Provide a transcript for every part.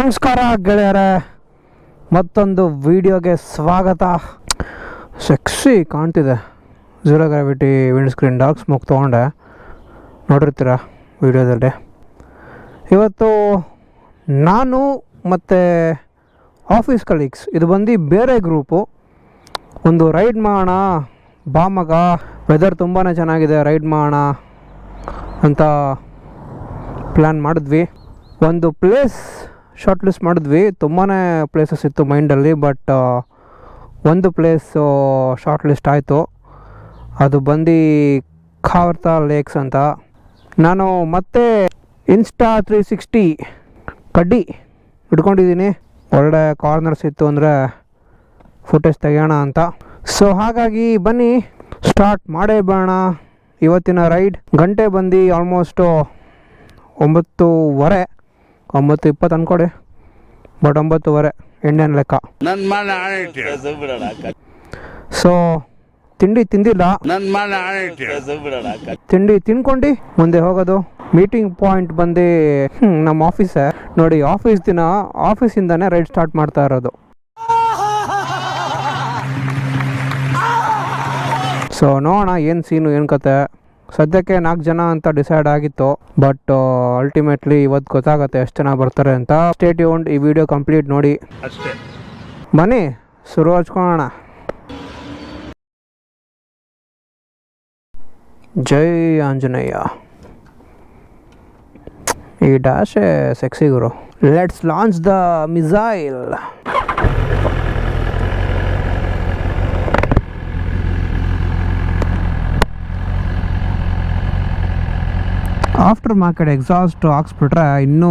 ನಮಸ್ಕಾರ ಗೆಳೆಯರೇ, ಮತ್ತೊಂದು ವಿಡಿಯೋಗೆ ಸ್ವಾಗತ. ಸೆಕ್ಸಿ ಕಾಣ್ತಿದೆ. Zero gravity windscreen dark smoke ತೊಗೊಂಡೆ. ನೋಡಿರ್ತೀರ ವಿಡಿಯೋದಲ್ಲಿ? ಇವತ್ತು ನಾನು ಮತ್ತು ಆಫೀಸ್ ಕಲೀಗ್ಸ್ ಇದು ಬಂದು ಬೇರೆ ಗ್ರೂಪು ಒಂದು ರೈಡ್ ಮಾಡೋಣ. ಬಾಮಗ ವೆದರ್ ತುಂಬಾ ಚೆನ್ನಾಗಿದೆ ರೈಡ್ ಮಾಡೋಣ ಅಂತ ಪ್ಲ್ಯಾನ್ ಮಾಡಿದ್ವಿ. ಒಂದು ಪ್ಲೇಸ್ ಶಾರ್ಟ್ ಲಿಸ್ಟ್ ಮಾಡಿದ್ವಿ. ತುಂಬಾ ಪ್ಲೇಸಸ್ ಇತ್ತು ಮೈಂಡಲ್ಲಿ ಬಟ್ ಒಂದು ಪ್ಲೇಸು ಶಾರ್ಟ್ ಲಿಸ್ಟ್ ಆಯಿತು. ಅದು ಬಂದು ಖಾವರ್ತಾ ಲೇಕ್ಸ್ ಅಂತ. ನಾನು ಮತ್ತೆ ಇನ್ಸ್ಟಾ ತ್ರೀ ಸಿಕ್ಸ್ಟಿ ಕಡ್ಡಿ ಇಟ್ಕೊಂಡಿದ್ದೀನಿ. ಒಳ್ಳೆ ಕಾರ್ನರ್ಸ್ ಇತ್ತು ಅಂದರೆ ಫುಟೇಜ್ ತೆಗೆಯೋಣ ಅಂತ. ಸೊ ಹಾಗಾಗಿ ಬನ್ನಿ ಸ್ಟಾರ್ಟ್ ಮಾಡೇ ಬೇಡ ಇವತ್ತಿನ ರೈಡ್ ಗಂಟೆ ಬಂದು ಆಲ್ಮೋಸ್ಟು ಒಂಬತ್ತುವರೆ. ಒಂಬತ್ತು ಇಪ್ಪತ್ತು ಅನ್ಕೊಡಿ ಬಟ್ ಒಂಬತ್ತುವರೆ ಇಂಡಿಯನ್ ಲೆಕ್ಕ. ಸೊ ತಿಂಡಿ ತಿಂದಿಲ್ಲ? ತಿಂಡಿ ತಿನ್ಕೊಂಡು ಮುಂದೆ ಹೋಗೋದು. ಮೀಟಿಂಗ್ ಪಾಯಿಂಟ್ ಬಂದು ನಮ್ಮ ಆಫೀಸೇ ನೋಡಿ ಆಫೀಸ್ ದಿನ ಆಫೀಸಿಂದನೇ ರೈಡ್ ಸ್ಟಾರ್ಟ್ ಮಾಡ್ತಾ ಇರೋದು. ಸೊ ನೋಡೋಣ ಏನು ಸೀನು ಏನು ಕತೆ. ಸದ್ಯಕ್ಕೆ ನಾಲ್ಕು ಜನ ಅಂತ ಡಿಸೈಡ್ ಆಗಿತ್ತು ಬಟ್ ಅಲ್ಟಿಮೇಟ್ಲಿ ಇವತ್ತು ಗೊತ್ತಾಗುತ್ತೆ ಎಷ್ಟು ಜನ ಬರ್ತಾರೆ ಅಂತ. ಸ್ಟೇಟ್ ಯೂಂಡ್ ಈ ವಿಡಿಯೋ ಕಂಪ್ಲೀಟ್ ನೋಡಿ. ಅಷ್ಟೇ. ಬನ್ನಿ ಶುರು ಹಚ್ಕೊಳೋಣ ಜೈ ಆಂಜನೇಯ. ಈ ಡ್ಯಾಶೇ sexy Guru. Let's launch the missile aftermarket exhaust ಹಾಕ್ಸ್ಬಿಟ್ರೆ ಇನ್ನೂ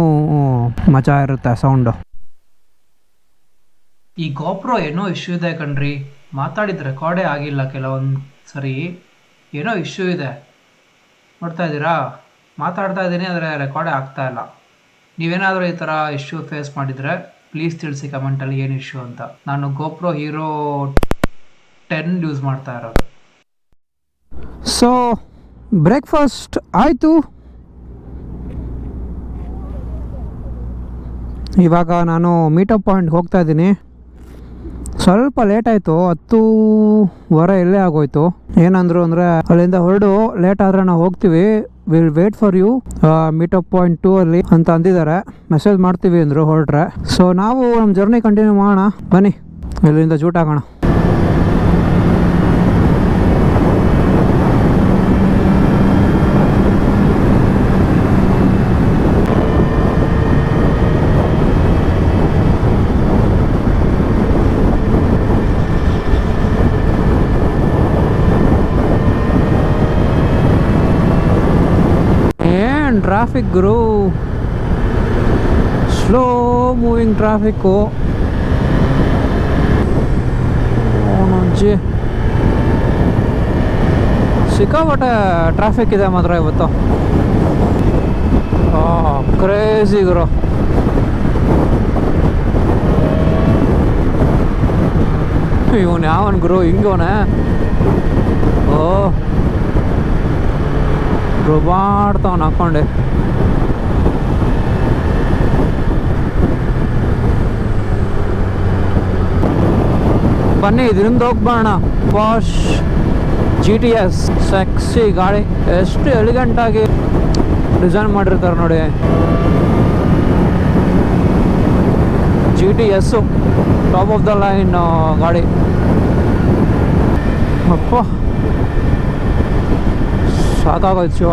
ಮಜಾ ಇರುತ್ತೆ ಸೌಂಡು ಈ ಗೋಪ್ರೋ ಏನೋ ಇಶ್ಯೂ ಇದೆ ಕಣ್ರಿ. ಮಾತಾಡಿದ ರೆಕಾರ್ಡೇ ಆಗಿಲ್ಲ ಕೆಲವೊಂದು ಸರಿ ಏನೋ ಇಶ್ಯೂ ಇದೆ. ನೋಡ್ತಾ ಇದ್ದೀರಾ? ಮಾತಾಡ್ತಾ ಇದ್ದೀನಿ ಆದರೆ ರೆಕಾರ್ಡೇ ಆಗ್ತಾ ಇಲ್ಲ. ನೀವೇನಾದರೂ ಈ ಥರ ಇಶ್ಯೂ ಫೇಸ್ ಮಾಡಿದರೆ ಪ್ಲೀಸ್ ತಿಳಿಸಿ ಕಮೆಂಟಲ್ಲಿ ಏನು ಇಶ್ಯೂ ಅಂತ. ನಾನು ಗೋಪ್ರೋ ಹೀರೋ ಟೆನ್ ಯೂಸ್ ಮಾಡ್ತಾ ಇರೋದು. ಸೊ ಬ್ರೇಕ್ಫಾಸ್ಟ್ ಆಯಿತು. ಇವಾಗ ನಾನು ಮೀಟಪ್ ಪಾಯಿಂಟ್ ಹೋಗ್ತಾ ಇದ್ದೀನಿ. ಸ್ವಲ್ಪ ಲೇಟ್ ಆಯಿತು, ಹತ್ತೂವರೆ ಎಲ್ಲೇ ಆಗೋಯ್ತು. ಏನಂದ್ರು ಅಂದರೆ ಅಲ್ಲಿಂದ ಹೊರಡು ಲೇಟ್ ಆದರೆ ನಾವು ಹೋಗ್ತೀವಿ. Will wait for you meetup point two ಅಲ್ಲಿ ಅಂತ ಅಂದಿದ್ದಾರೆ. ಮೆಸೇಜ್ ಮಾಡ್ತೀವಿ ಅಂದರು ಹೊರಟ್ರೆ. ಸೊ ನಾವು ನಮ್ಮ ಜರ್ನಿ ಕಂಟಿನ್ಯೂ ಮಾಡೋಣ. ಬನ್ನಿ, ಇಲ್ಲಿಂದ ಜೂಟ್ ಹಾಕೋಣ ಟ್ರಾಫಿಕ್ ಗುರು ಸ್ಲೋ ಮೂವಿಂಗ್ ಟ್ರಾಫಿಕ್ಕು ಸಿಕ್ಕಾಪಟ್ಟೆ ಟ್ರಾಫಿಕ್ ಇದೆ ಮಾತ್ರ ಇವತ್ತು. ಕ್ರೇಜಿ ಗುರು. ಇವನು ಯಾವನ್ ಗುರು? ಹಿಂಗೋನೆ ರುಬಾಡ್ತಾವನ್ ಹಾಕೊಂಡೆ. ಬನ್ನಿ, ಇದರಿಂದ ಹೋಗ್ಬೋಣ ವಾಶ್ ಜಿ ಟಿ ಎಸ್ ಸೆಕ್ಸಿ ಗಾಡಿ ಎಷ್ಟು ಎಲಿಗೆಂಟ್ ಆಗಿ ಡಿಸೈನ್ ಮಾಡಿರ್ತಾರೆ ನೋಡಿ. G T S top of the line ಗಾಡಿ ಅಪ್ಪ. ಸಾಕಾಗೋಯ್ತು ಶಿವ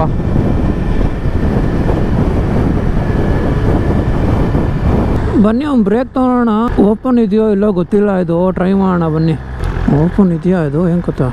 ಬನ್ನಿ ಬ್ರೇಕ್ ತೊಗೊಳೋಣ ಓಪನ್ ಇದೆಯೋ ಇಲ್ಲೋ ಗೊತ್ತಿಲ್ಲ ಇದು. ಟ್ರೈ ಮಾಡೋಣ ಬನ್ನಿ. ಓಪನ್ ಇದೆಯಾ ಇದು? ಹೆಂಗೆ ಗೊತ್ತಾ?